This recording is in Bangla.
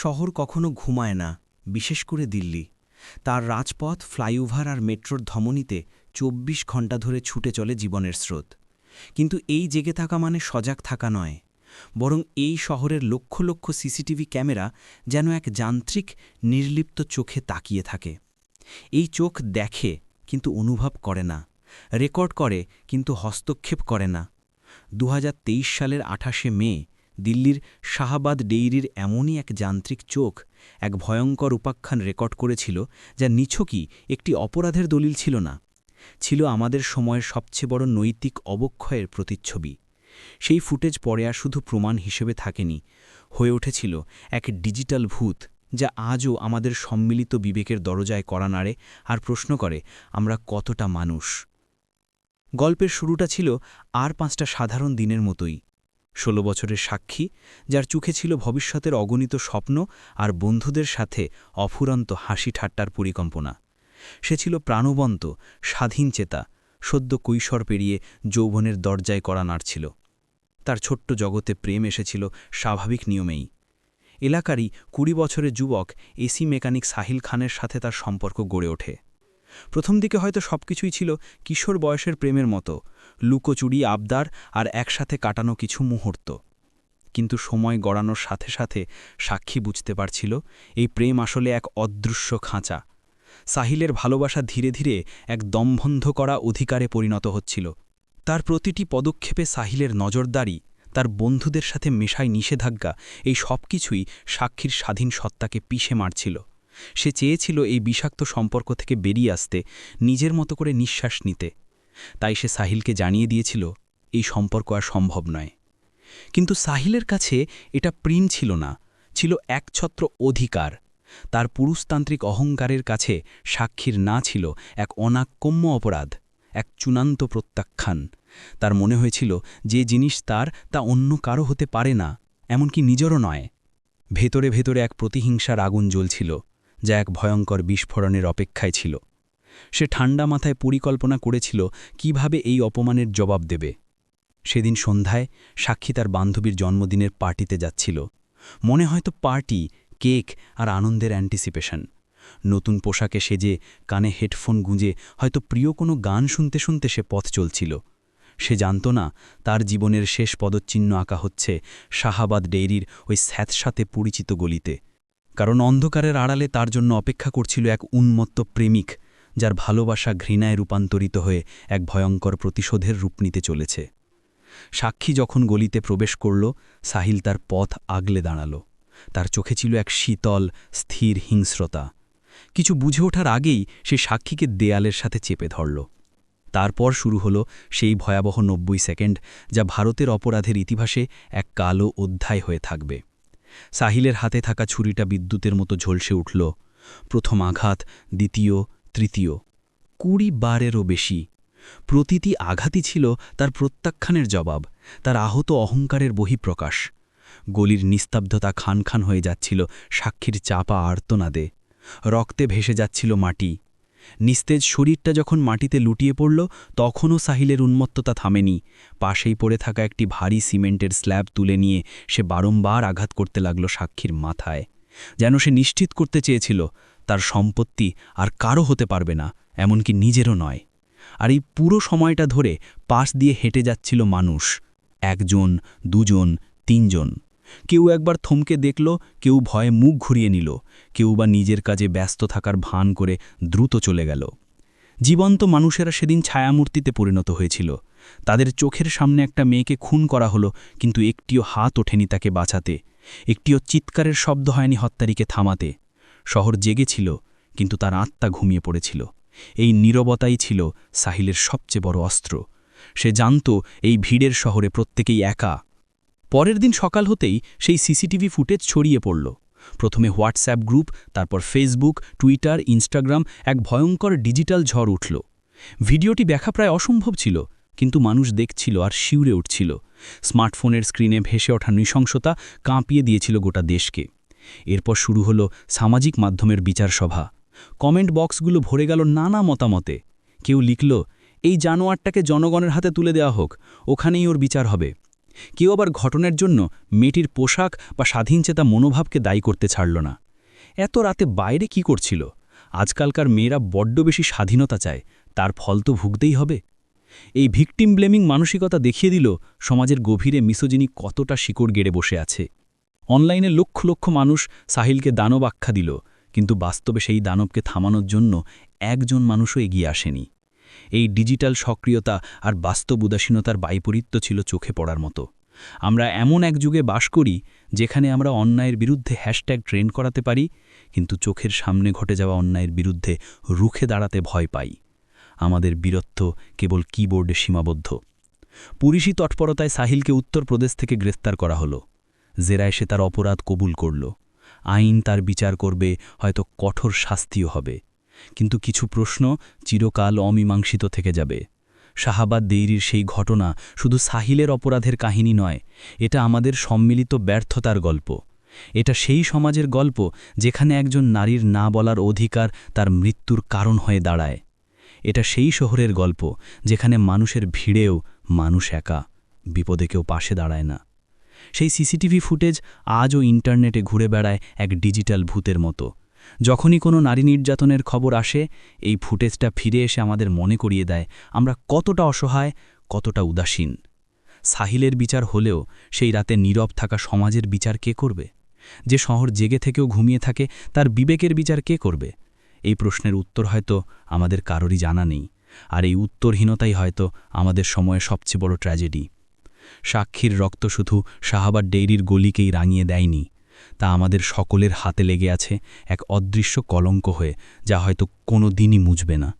শহর কখনো ঘুমায় না, বিশেষ করে দিল্লি। তার রাজপথ, ফ্লাইওভার আর মেট্রোর ধমনীতে ২৪ ঘণ্টা ধরে ছুটে চলে জীবনের স্রোত। কিন্তু এই জেগে থাকা মানে সজাগ থাকা নয়, বরং এই শহরের লক্ষ লক্ষ সিসিটিভি ক্যামেরা যেন এক যান্ত্রিক, নির্লিপ্ত চোখে তাকিয়ে থাকে। এই চোখ দেখে কিন্তু অনুভব করে না, রেকর্ড করে কিন্তু হস্তক্ষেপ করে না। দু হাজার তেইশ সালের আঠাশে মে দিল্লির শাহাবাদ ডেইরির এমনই এক যান্ত্রিক চোখ এক ভয়ঙ্কর উপাখ্যান রেকর্ড করেছিল যা নিছকই একটি অপরাধের দলিল ছিল না। ছিল আমাদের সময়ের সবচেয়ে বড় নৈতিক অবক্ষয়ের প্রতিচ্ছবি। সেই ফুটেজ পরে আর শুধু প্রমাণ হিসেবে থাকেনি। হয়ে উঠেছিল এক ডিজিটাল ভূত যা আজও আমাদের সম্মিলিত বিবেকের দরজায় করা নাড়ে আর প্রশ্ন করে, আমরা কতটা মানুষ? গল্পের শুরুটা ছিল আর পাঁচটা সাধারণ দিনের মতোই। ষোলো বছরের সাক্ষী, যার চোখে ছিল ভবিষ্যতের অগণিত স্বপ্ন আর বন্ধুদের সাথে অফুরন্ত হাসি ঠাট্টার পরিকল্পনা। সে ছিল প্রাণবন্ত, স্বাধীন চেতা, সদ্য কৈশোর পেরিয়ে যৌবনের দরজায় করা নাড়ছিল তার ছোট্ট জগতে প্রেম এসেছিল স্বাভাবিক নিয়মেই। এলাকারই কুড়ি বছরের যুবক এসি মেকানিক সাহিল খানের সাথে তার সম্পর্ক গড়ে ওঠে। প্রথম দিকে হয়তো সবকিছুই ছিল কিশোর বয়সের প্রেমের মতো, লুকোচুরি, আবদার আর একসাথে কাটানো কিছু মুহূর্ত। কিন্তু সময় গড়ানোর সাথে সাথে সাক্ষী বুঝতে পারছিল, এই প্রেম আসলে এক অদৃশ্য খাঁচা। সাহিলের ভালোবাসা ধীরে ধীরে এক দমবন্ধ করা অধিকারে পরিণত হচ্ছিল। তার প্রতিটি পদক্ষেপে সাহিলের নজরদারি, তার বন্ধুদের সাথে মেশায় নিষেধাজ্ঞা, এই সব কিছুই সাক্ষীর স্বাধীন সত্তাকে পিষে মারছিল। সে চেয়েছিল এই বিষাক্ত সম্পর্ক থেকে বেরিয়ে আসতে, নিজের মতো করে নিঃশ্বাস নিতে। তাই সে সাহিলকে জানিয়ে দিয়েছিল, এই সম্পর্ক আর সম্ভব নয়। কিন্তু সাহিলের কাছে এটা প্রিম ছিল না, ছিল একছত্র অধিকার। তার পুরুষতান্ত্রিক অহংকারের কাছে সাক্ষীর না ছিল এক অনাক্যম্য অপরাধ, এক চূড়ান্ত প্রত্যাখ্যান। তার মনে হয়েছিল যে জিনিস তার তা অন্য কারও হতে পারে না, এমনকি নিজেরও নয়। ভেতরে ভেতরে এক প্রতিহিংসার আগুন জ্বলছিল। যা এক ভয়ঙ্কর বিস্ফোরণের অপেক্ষায় ছিল। সে ঠান্ডা মাথায় পরিকল্পনা করেছিল কীভাবে এই অপমানের জবাব দেবে। সেদিন সন্ধ্যায় সাক্ষী তার বান্ধবীর জন্মদিনের পার্টিতে যাচ্ছিল। মনে হয়তো পার্টি, কেক আর আনন্দের অ্যান্টিসিপেশন। নতুন পোশাকে সেজে কানে হেডফোন গুঁজে হয়তো প্রিয় কোনো গান শুনতে শুনতে সে পথ চলছিল। সে জানত না তার জীবনের শেষ পদচ্চিহ্ন আঁকা হচ্ছে শাহাবাদ ডেইরির ওই স্যাঁতসাথে পরিচিত গলিতে। কারণ অন্ধকারের আড়ালে তার জন্য অপেক্ষা করছিল এক উন্মত্ত প্রেমিক, যার ভালোবাসা ঘৃণায় রূপান্তরিত হয়ে এক ভয়ঙ্কর প্রতিশোধের রূপ নিতে চলেছে। সাক্ষী যখন গলিতে প্রবেশ করল, সাহিল তার পথ আগলে দাঁড়াল। তার চোখে ছিল এক শীতল, স্থির হিংস্রতা। কিছু বুঝে ওঠার আগেই সে সাক্ষীকে দেয়ালের সাথে চেপে ধরল। তারপর শুরু হলো সেই ভয়াবহ নব্বই সেকেন্ড, যা ভারতের অপরাধের ইতিহাসে এক কালো অধ্যায় হয়ে থাকবে। সাহিলের হাতে থাকা ছুরিটা বিদ্যুতের মতো ঝলসে উঠল। প্রথম আঘাত, দ্বিতীয়, তৃতীয়। কুড়ি বারেরও বেশি। প্রতিটি আঘাতই ছিল তার প্রত্যাখ্যানের জবাব, তার আহত অহংকারের বহিঃপ্রকাশ। গলির নিস্তব্ধতা খান খান হয়ে যাচ্ছিল সাক্ষীর চাপা আর্তনাদে। রক্তে ভেসে যাচ্ছিল মাটি। নিস্তেজ শরীরটা যখন মাটিতে লুটিয়ে পড়ল, তখনও সাহিলের উন্মত্ততা থামেনি। পাশেই পড়ে থাকা একটি ভারী সিমেন্টের স্ল্যাব তুলে নিয়ে সে বারংবার আঘাত করতে লাগল সাক্ষীর মাথায়। যেন সে নিশ্চিত করতে চেয়েছিল, তার সম্পত্তি আর কারও হতে পারবে না, এমনকি নিজেরও নয়। আর এই পুরো সময়টা ধরে পাশ দিয়ে হেঁটে যাচ্ছিল মানুষ, একজন, দুজন, তিনজন। কেউ একবার থমকে দেখল, কেউ ভয়ে মুখ ঘুরিয়ে নিল, কেউ বা নিজের কাজে ব্যস্ত থাকার ভান করে দ্রুত চলে গেল। জীবন্ত মানুষেরা সেদিন ছায়ামূর্তিতে পরিণত হয়েছিল। তাদের চোখের সামনে একটা মেয়েকে খুন করা হলো, কিন্তু একটিও হাত ওঠেনি তাকে বাঁচাতে। একটিও চিৎকারের শব্দ হয়নি হত্যারিকে থামাতে। শহর জেগেছিল কিন্তু তার আত্মা ঘুমিয়ে পড়েছিল। এই নীরবতাই ছিল সাহিলের সবচেয়ে বড় অস্ত্র। সে জানত, এই ভিড়ের শহরে প্রত্যেকেই একা। পরের দিন সকাল হতেই সেই সিসিটিভি ফুটেজ ছড়িয়ে পড়ল। প্রথমে হোয়াটসঅ্যাপ গ্রুপ, তারপর ফেসবুক, টুইটার, ইনস্টাগ্রাম এক ভয়ঙ্কর ডিজিটাল ঝড় উঠল। ভিডিওটি দেখা প্রায় অসম্ভব ছিল, কিন্তু মানুষ দেখছিল আর শিউরে উঠছিল। স্মার্টফোনের স্ক্রিনে ভেসে ওঠা নৃশংসতা কাঁপিয়ে দিয়েছিল গোটা দেশকে। এরপর শুরু হলো সামাজিক মাধ্যমের বিচার সভা। কমেন্ট বক্সগুলো ভরে গেল নানা মতামতে। কেউ লিখল, এই জানোয়ারটাকে জনগণের হাতে তুলে দেওয়া হোক, ওখানেই ওর বিচার হবে। কেউ আবার ঘটনার জন্য মেয়েটির পোশাক বা স্বাধীনচেতা মনোভাবকে দায়ী করতে ছাড়ল না। এত রাতে বাইরে কি করছিল? আজকালকার মেয়েরা বড্ড বেশি স্বাধীনতা চায়, তার ফল তো ভুগতেই হবে। এই ভিকটিম ব্লেমিং মানসিকতা দেখিয়ে দিল সমাজের গভীরে মিসোজিনি কতটা শিকড় গেড়ে বসে আছে। অনলাইনে লক্ষ লক্ষ মানুষ সাহিলকে দানব আখ্যা দিল, কিন্তু বাস্তবে সেই দানবকে থামানোর জন্য একজন মানুষও এগিয়ে আসেনি। এই ডিজিটাল সক্রিয়তা আর বাস্তব উদাসীনতার বাইপরীত্য ছিল চোখে পড়ার মতো। আমরা এমন এক যুগে বাস করি, যেখানে আমরা অন্যায়ের বিরুদ্ধে হ্যাশট্যাগ ট্রেন করাতে পারি, কিন্তু চোখের সামনে ঘটে যাওয়া অন্যায়ের বিরুদ্ধে রুখে দাঁড়াতে ভয় পাই। আমাদের বীরত্ব কেবল কিবোর্ডে সীমাবদ্ধ। পুলিশি তৎপরতায় সাহিলকে উত্তরপ্রদেশ থেকে গ্রেফতার করা হলো। জেরায় সে তার অপরাধ কবুল করল। আইন তার বিচার করবে, হয়তো কঠোর শাস্তিও হবে। কিন্তু কিছু প্রশ্ন চিরকাল অমীমাংসিত থেকে যাবে। শাহাবাদ দেইরির সেই ঘটনা শুধু সাহিলের অপরাধের কাহিনী নয়, এটা আমাদের সম্মিলিত ব্যর্থতার গল্প। এটা সেই সমাজের গল্প যেখানে একজন নারীর না বলার অধিকার তার মৃত্যুর কারণ হয়ে দাঁড়ায়। এটা সেই শহরের গল্প যেখানে মানুষের ভিড়েও মানুষ একা, বিপদে কেউ পাশে দাঁড়ায় না। সেই সিসিটিভি ফুটেজ আজও ইন্টারনেটে ঘুরে বেড়ায় এক ডিজিটাল ভূতের মতো। যখনই কোনো নারী নির্যাতনের খবর আসে, এই ফুটেজটা ফিরে এসে আমাদের মনে করিয়ে দেয়, আমরা কতটা অসহায়, কতটা উদাসীন। সাহিলের বিচার হলেও সেই রাতে নীরব থাকা সমাজের বিচার কে করবে? যে শহর জেগে থেকেও ঘুমিয়ে থাকে, তার বিবেকের বিচার কে করবে? এই প্রশ্নের উত্তর হয়তো আমাদের কারোরই জানা নেই, আর এই উত্তরহীনতাই হয়তো আমাদের সময়ে সবচেয়ে বড় ট্র্যাজেডি সাক্ষীর রক্ত শুধু শাহাবাদ ডেইরির গলিকেই রাঙিয়ে দেয়নি তা আমাদের সকলের হাতে লেগে আছে এক অদৃশ্য কলঙ্ক হয়ে, যা হয়তো কোনো দিনই মুছবে না।